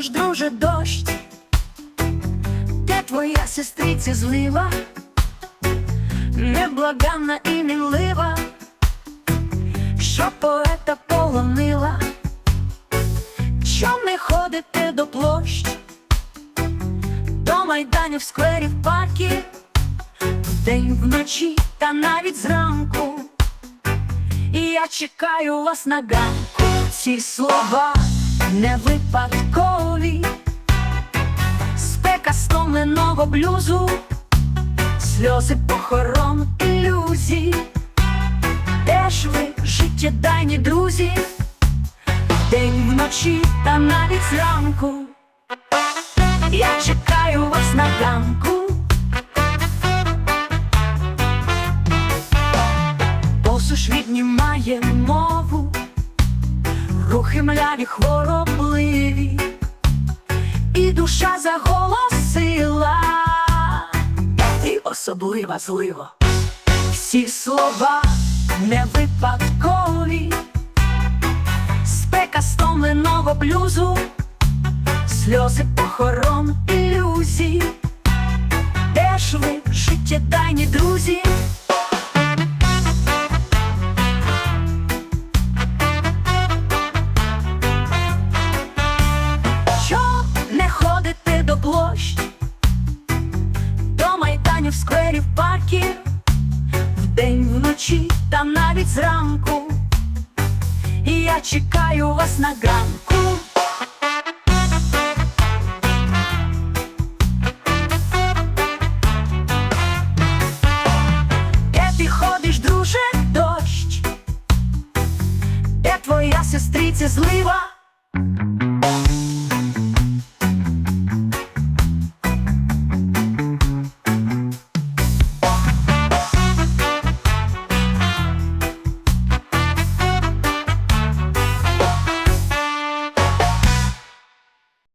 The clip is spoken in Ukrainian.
ти ж, друже, дощ, де твоя сестриця злива, неблаганна і мінлива, що поета полонила, чом не ходити до площ, до майданів, скверів, парків, вдень вночі та навіть зранку. І я чекаю вас на ганку. Ці слова не випадкові, спека стомленого блюзу, сльози похорон ілюзій. Де ж ви, життєдайні друзі, день вночі та навіть зранку. Я чекаю вас на ганку. Посуш віднімає мову, рухи мляві хворобливі, і душа заголосила, і особлива зливо. Всі слова не випадкові, спека стомленого блюзу, сльози похорон ілюзій. Де ж ви, життєдайні друзі? Майданів, скверів, парків, вдень, вночі та навіть зранку. І я чекаю вас на ганку. Де ти ходиш, друже, дощ? Де твоя сестриця злива?